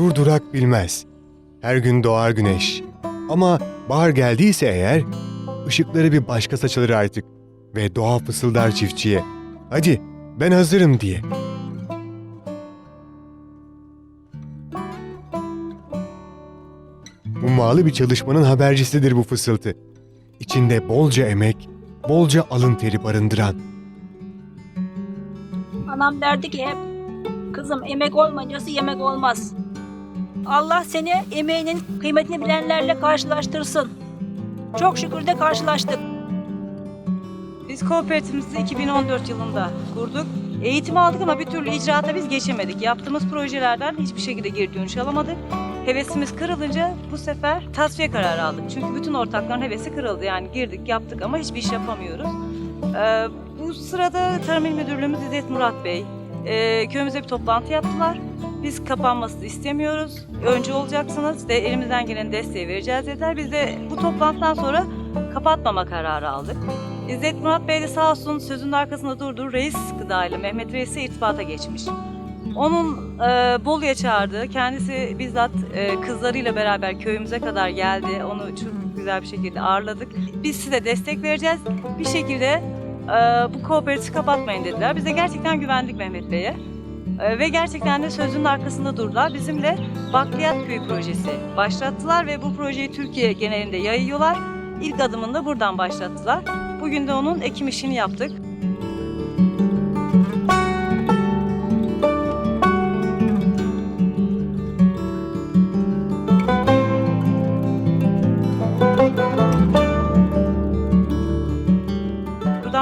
durdurak bilmez. Her gün doğar güneş. Ama bahar geldiyse eğer, ışıkları bir başka saçılır artık ve doğa fısıldar çiftçiye. Hadi ben hazırım diye. Ummalı bir çalışmanın habercisidir bu fısıltı. İçinde bolca emek, bolca alın teri barındıran. Anam derdi ki hep kızım emek olmayıncası yemek olmaz. Allah seni emeğinin kıymetini bilenlerle karşılaştırsın. Çok şükür de karşılaştık. Biz kooperatifimizi 2014 yılında kurduk. Eğitim aldık ama bir türlü icraata biz geçemedik. Yaptığımız projelerden hiçbir şekilde geri dönüş alamadık. Hevesimiz kırılınca bu sefer tasfiye kararı aldık. Çünkü bütün ortakların hevesi kırıldı. Yani girdik yaptık ama hiçbir iş yapamıyoruz. Ee, bu sırada Tarım İl Müdürlüğümüz İzzet Murat Bey e, köyümüze bir toplantı yaptılar. Biz kapanmasını istemiyoruz. Öncü olacaksınız ve elimizden gelen desteği vereceğiz dediler. Biz de bu toplantıdan sonra kapatmama kararı aldık. İzzet Murat Bey de sağ olsun sözünün arkasında durdu. Reis Gıda ile Mehmet Reis'le irtibata geçmiş. Onun e, Bolu'ya çağırdı. Kendisi bizzat e, kızlarıyla beraber köyümüze kadar geldi. Onu çok güzel bir şekilde ağırladık. Biz size destek vereceğiz. Bir şekilde e, bu kooperatifi kapatmayın dediler. Biz de gerçekten güvendik Mehmet Bey'e. E, ve gerçekten de sözünün arkasında durdular. Bizimle Bakliyat Köyü projesi başlattılar ve bu projeyi Türkiye genelinde yayıyorlar. İlk adımını da buradan başlattılar. Bugün de onun ekim işini yaptık.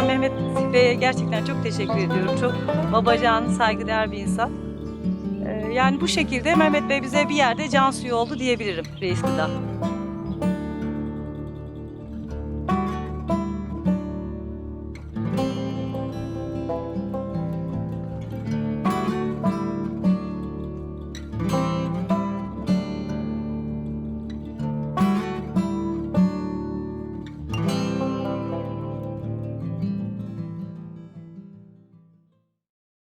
Mehmet Bey'e gerçekten çok teşekkür ediyorum. Çok babacan, saygıdeğer bir insan. Ee, Yani bu şekilde Mehmet Bey bize bir yerde can suyu oldu diyebilirim Reis Gıda.